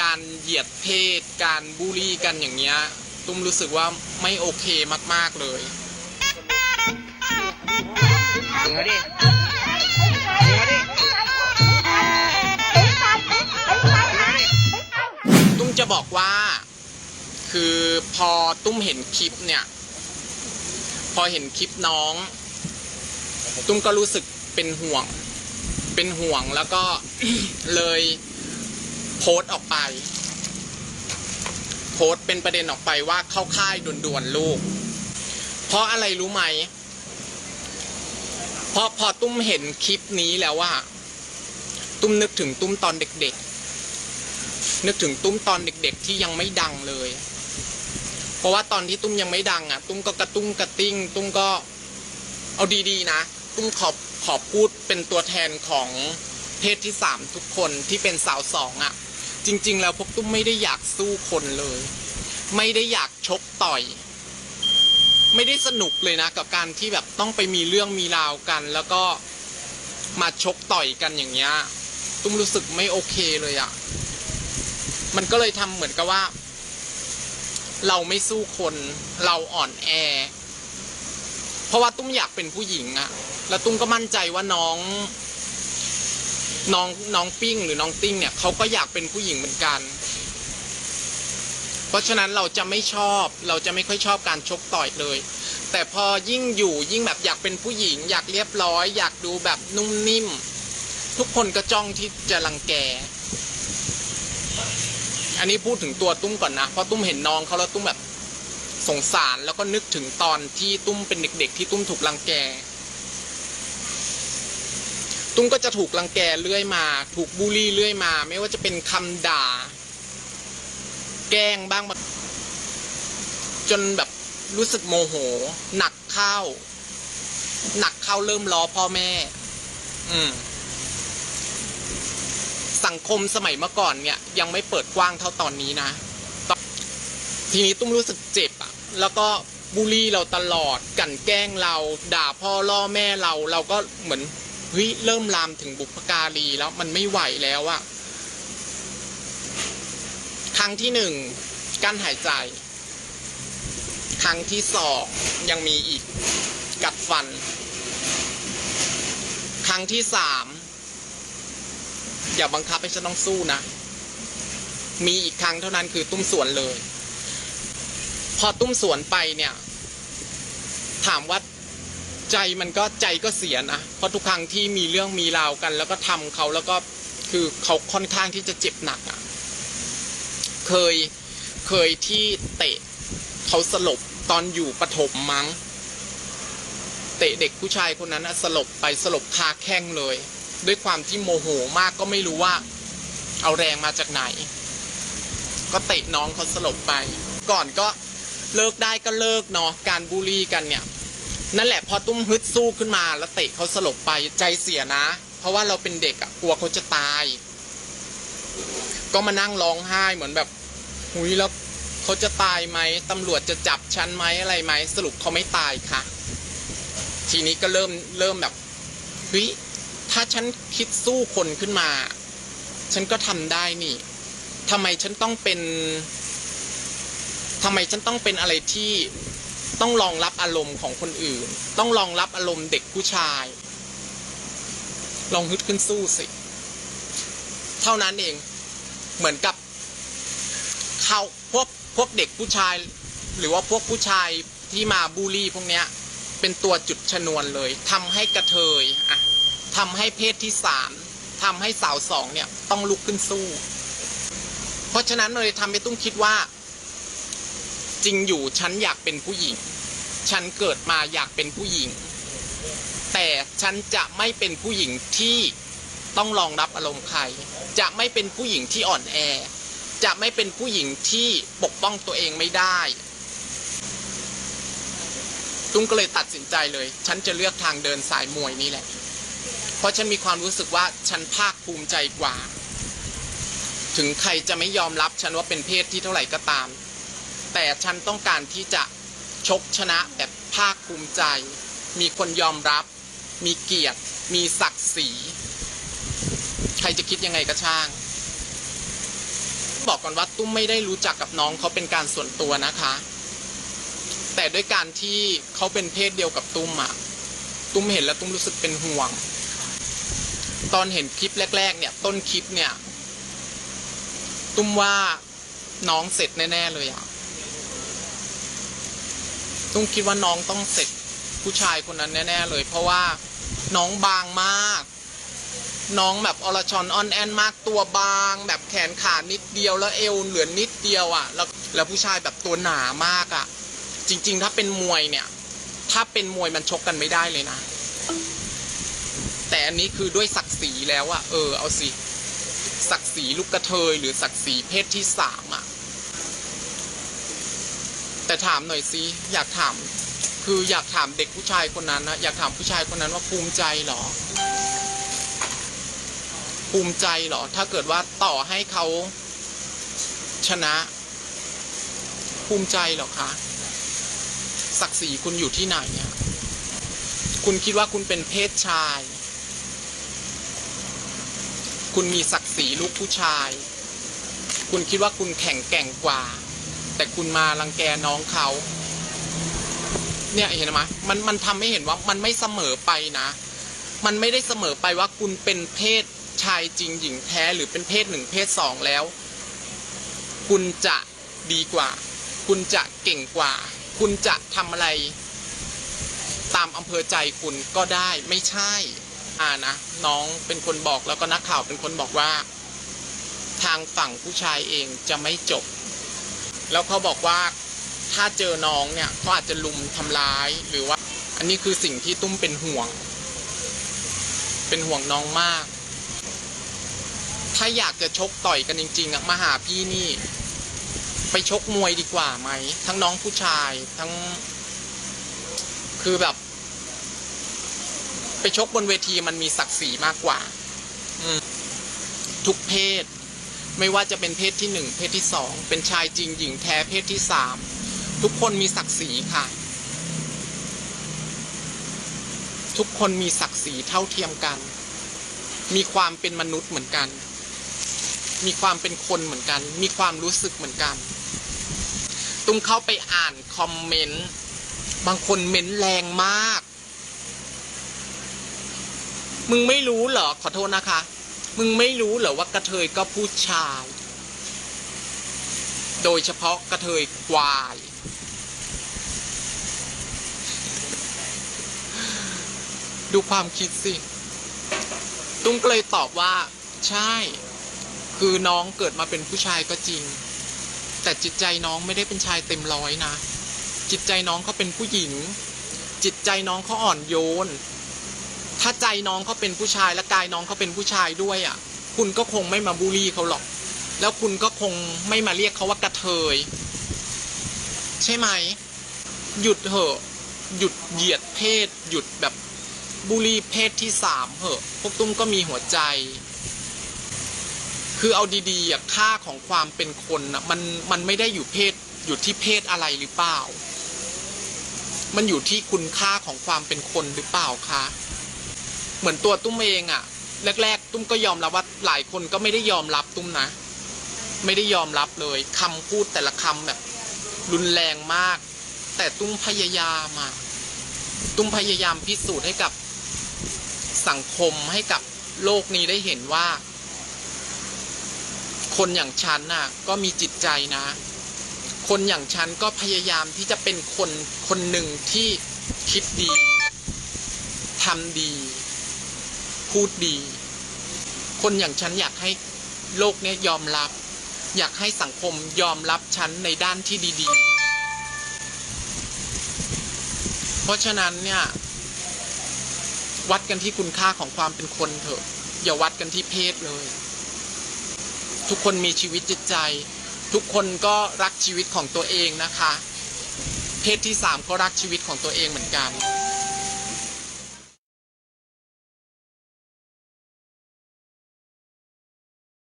การเหยียดเพศ การบูลลี่กันอย่างเงี้ยตุ้มรู้สึกว่าไม่โอเคมาก ๆเลยดึงมาดิดึงมาดิตุ้มจะบอกว่า คือพอตุ้มเห็นคลิปเนี่ย พอเห็นคลิปน้อง ตุ้มก็รู้สึกเป็นห่วง เป็นห่วงแล้วก็เลย โพสต์ออกไป โพสต์เป็นประเด็นออกไปว่าเข้าค่ายด่วนๆลูก เพราะอะไรรู้ไหมเพราะพอตุ้มเห็นคลิปนี้แล้วว่า ตุ้มนึกถึงตุ้มตอนเด็กๆ นึกถึงตุ้มตอนเด็ก ๆ ที่ยังไม่ดังเลย เพราะว่าตอนที่ตุ้มยังไม่ดังอะ ตุ้มก็กระตุ้งกระติ้ง ตุ้มก็ เอาดีๆนะ ตุ้มขอขอพูดเป็นตัวแทนของเพศที่สามทุกคนที่เป็นสาวสองอะ จริง ๆ แล้วพวกตุ้มไม่ได้อยากสู้คนเลย ไม่ได้อยากชกต่อย ไม่ได้สนุกเลยนะ กับการที่แบบต้องไปมีเรื่องมีราวกัน แล้วก็มาชกต่อยกันอย่างเงี้ยตุ้มรู้สึกไม่โอเคเลยอะ่ะ มันก็เลยทำเหมือนกับว่า เราไม่สู้คน เราอ่อนแอ เพราะว่าตุ้มอยากเป็นผู้หญิงอะแล้วตุ้มก็มั่นใจว่าน้อง น้องน้องปิ้งหรือน้องติ้งเนี่ยเขาก็อยากเป็นผู้หญิงเหมือนกัน เพราะฉะนั้นเราจะไม่ชอบเราจะไม่ค่อยชอบการชกต่อยเลย แต่พอยิ่งอยู่ยิ่งแบบอยากเป็นผู้หญิง อยากเรียบร้อย อยากดูแบบนุ่มนิ่ม ทุกคนก็จ้องที่จะรังแก อันนี้พูดถึงตัวตุ้มก่อนนะเพราะตุ้มเห็นน้องเขาแล้วตุ้มแบบสงสารแล้วก็นึกถึงตอนที่ตุ้มเป็นเด็ก ๆ ที่ตุ้มถูกรังแก ตุ้มก็จะถูกรังแกเรื่อยมา ถูกบูลลี่เรื่อยมา ไม่ว่าจะเป็นคำด่า แกล้งบ้างบาจนแบบรู้สึกโมโห หนักเข้า หนักเข้าเริ่มล้อพ่อแม่ อืม สังคมสมัยเมื่อก่อนเนี่ย ยังไม่เปิดกว้างเท่าตอนนี้นะ ทีนี้ตุ้มรู้สึกเจ็บอะแล้วก็บูลลี่เราตลอด กันแกล้งเรา ด่าพ่อล่อแม่เรา เราก็เหมือน เฮ้ยเริ่มลามถึงบุพการีแล้วมันไม่ไหวแล้วอะครั้งที่หนึ่งกั้นหายใจ ครั้งที่สองยังมีอีก กัดฟัน ครั้งที่สามอย่าบังคับให้ฉันต้องสู้นะ มีอีกครั้งเท่านั้นคือตุ้มสวนเลย พอตุ้มสวนไปเนี่ย ถามว่า ใจมันก็ใจก็เสียนะเพราะทุกครั้งที่มีเรื่องมีราวกัน แล้วก็ทำเขาแล้วก็คือเขาค่อนข้างที่จะเจ็บหนักอะ่ะ เคยเคยที่เตะเขาสลบตอนอยู่ปฐมมั้ง เตะเด็กผู้ชายคนนั้นน่ะสลบไปสลบคาแข้งเลย ด้วยความที่โมโหมากก็ไม่รู้ว่า เอาแรงมาจากไหน ก็เตะน้องเขาสลบไป ก่อนก็เลิกได้ก็เลิกเนาะการบูลลี่กันเนี่ย นั่นแหละพอตุ้มฮึดสู้ขึ้นมาแล้วเตะเขาสลบไปใจเสียนะ เพราะว่าเราเป็นเด็กอะกลัวเขาจะตาย ก็มานั่งร้องไห้เหมือนแบบหุยแล้วเขาจะตายไหมตำรวจจะจับฉันไหมอะไรไหมสรุปเขาไม่ตายค่ะ ทีนี้ก็เริ่มเริ่มแบบเฮ้ยถ้าฉันคิดสู้คนขึ้นมา ฉันก็ทำได้นี่ทำไมฉันต้องเป็นทำไมฉันต้องเป็นอะไรที่ ต้องรองรับอารมณ์ของคนอื่น ต้องรองรับอารมณ์เด็กผู้ชาย ลองฮึดขึ้นสู้สิ เท่านั้นเอง เหมือนกับเขาพวกพวกเด็กผู้ชาย หรือว่าพวกผู้ชายที่มาบูลลี่พวกเนี้ย เป็นตัวจุดชนวนเลยทำให้กระเทยอะทำให้เพศที่สามทำให้สาวสองเนี่ยต้องลุกขึ้นสู้ เพราะฉะนั้นเลยทำให้ตุ้มคิดว่า จริงอยู่ฉันอยากเป็นผู้หญิง ฉันเกิดมาอยากเป็นผู้หญิง แต่ฉันจะไม่เป็นผู้หญิงที่ต้องรองรับอารมณ์ใคร จะไม่เป็นผู้หญิงที่อ่อนแอ จะไม่เป็นผู้หญิงที่ปกป้องตัวเองไม่ได้ ตุ้มก็เลยตัดสินใจเลย ฉันจะเลือกทางเดินสายมวยนี่แหละ เพราะฉันมีความรู้สึกว่าฉันภาคภูมิใจกว่า ถึงใครจะไม่ยอมรับฉันว่าเป็นเพศที่เท่าไหร่ก็ตาม แต่ฉันต้องการที่จะ ชกชนะแบบภาคภูมิใจ มีคนยอมรับ มีเกียรติ มีศักดิ์ศรี ใครจะคิดยังไงก็ช่าง บอกก่อนว่าตุ้มไม่ได้รู้จักกับน้องเขาเป็นการส่วนตัวนะคะ แต่ด้วยการที่เขาเป็นเพศเดียวกับตุ้มอะตุ้มเห็นแล้วตุ้มรู้สึกเป็นห่วง ตอนเห็นคลิปแรก ๆ เนี่ย ต้นคลิปเนี่ย ตุ้มว่าน้องเสร็จแน่ ๆ เลยอะ ตุ้มคิดว่าน้องต้องเสร็จผู้ชายคนนั้นแน่ ๆ เลย เพราะว่าน้องบางมาก น้องแบบอรชอนออนแอนมากตัวบาง แบบแขนขานิดเดียวแล้วเอวเหลือนิดเดียวอะ่ะ แล้วแล้วผู้ชายแบบตัวหนามากอะ่ะ จริง ๆ ถ้าเป็นมวยเนี่ย ถ้าเป็นมวยมันชกกันไม่ได้เลยนะ แต่อันนี้คือด้วยศักดิ์ศรีแล้วอะ่ะเออเอาสิศักดิ์ศรีลูกกระเทยหรือศักดิ์ศรีเพศที่สามอะ่ะ แต่ถามหน่อยสิอยากถาม คืออยากถามเด็กผู้ชายคนนั้นนะอยากถามผู้ชายคนนั้นว่าภูมิใจเหรอ ภูมิใจเหรอ ถ้าเกิดว่าต่อให้เขาชนะ ภูมิใจเหรอคะศักดิ์ศรีคุณอยู่ที่ไหนเนี่ยคุณคิดว่าคุณเป็นเพศชาย คุณมีศักดิ์ศรีลูกผู้ชาย คุณคิดว่าคุณแข็งแกร่งกว่า แต่คุณมารังแกน้องเขา เนี่ยเห็นไหมมันมันทำให้เห็นว่ามันไม่เสมอไปนะ มันไม่ได้เสมอไปว่าคุณเป็นเพศชายจริงหญิงแท้หรือเป็นเพศหนึ่งเพศสองแล้ว คุณจะดีกว่า คุณจะเก่งกว่า คุณจะทำอะไร ตามอำเภอใจคุณก็ได้ไม่ใช่อ่านะน้องเป็นคนบอกแล้วก็นักข่าวเป็นคนบอกว่า ทางฝั่งผู้ชายเองจะไม่จบ แล้วเขาบอกว่าถ้าเจอน้องเนี่ยเขาอาจจะลุมทำร้ายหรือว่า อันนี้คือสิ่งที่ตุ้มเป็นห่วง เป็นห่วงน้องมาก ถ้าอยากจะชกต่อยกันจริงๆอะมาหาพี่นี่ ไปชกมวยดีกว่าไหม ทั้งน้องผู้ชายทั้ง คือแบบ ไปชกบนเวทีมันมีศักดิ์ศรีมากกว่าทุกเพศ ไม่ว่าจะเป็นเพศที่หนึ่งเพศที่สองเป็นชายจริงหญิงแท้เพศที่สามทุกคนมีศักดิ์ศรีค่ะ ทุกคนมีศักดิ์ศรีเท่าเทียมกัน มีความเป็นมนุษย์เหมือนกัน มีความเป็นคนเหมือนกัน มีความรู้สึกเหมือนกัน ตุ้มเข้าไปอ่านคอมเมนต์บางคนเม้นแรงมาก มึงไม่รู้เหรอขอโทษนะคะ มึงไม่รู้เหรอว่ากระเทยก็ผู้ชาย โดยเฉพาะกระเทยควาย ดูความคิดสิ ตุ้มก็เลยตอบว่า ใช่ คือน้องเกิดมาเป็นผู้ชายก็จริง แต่จิตใจน้องไม่ได้เป็นชายเต็มร้อยนะ จิตใจน้องเขาเป็นผู้หญิง จิตใจน้องเขาอ่อนโยน ถ้าใจน้องเขาเป็นผู้ชายและกายน้องเขาเป็นผู้ชายด้วยอะ คุณก็คงไม่มาบูลลี่เขาหรอก แล้วคุณก็คงไม่มาเรียกเขาว่ากระเทย ใช่ไหม หยุดเถอะหยุดเหยียดเพศ หยุดแบบบูลลี่เพศที่สามเถอะ พวกตุ้มก็มีหัวใจ คือเอาดีๆอะค่าของความเป็นคนอะมันมันไม่ได้อยู่เพศ อยู่ที่เพศอะไรหรือเปล่า มันอยู่ที่คุณค่าของความเป็นคนหรือเปล่าคะ เหมือนตัวตุ้มเองอะแรก ๆ ตุ้มก็ยอมรับว่าหลายคนก็ไม่ได้ยอมรับตุ้มนะ ไม่ได้ยอมรับเลยคำพูดแต่ละคำแบบ รุนแรงมาก แต่ตุ้มพยายามอะตุ้มพยายามพิสูจน์ให้กับสังคมให้กับโลกนี้ได้เห็นว่า คนอย่างฉันน่ะ ก็มีจิตใจนะ คนอย่างฉันก็พยายามที่จะเป็นคนคนหนึ่งที่คิดดีทำดี พูดดี คนอย่างฉันอยากให้โลกเนี้ยยอมรับ อยากให้สังคมยอมรับฉันในด้านที่ดี ๆ เพราะฉะนั้นเนี่ย วัดกันที่คุณค่าของความเป็นคนเถอะ อย่าวัดกันที่เพศเลย ทุกคนมีชีวิตจิตใจ ทุกคนก็รักชีวิตของตัวเองนะคะ เพศที่สามก็รักชีวิตของตัวเองเหมือนกัน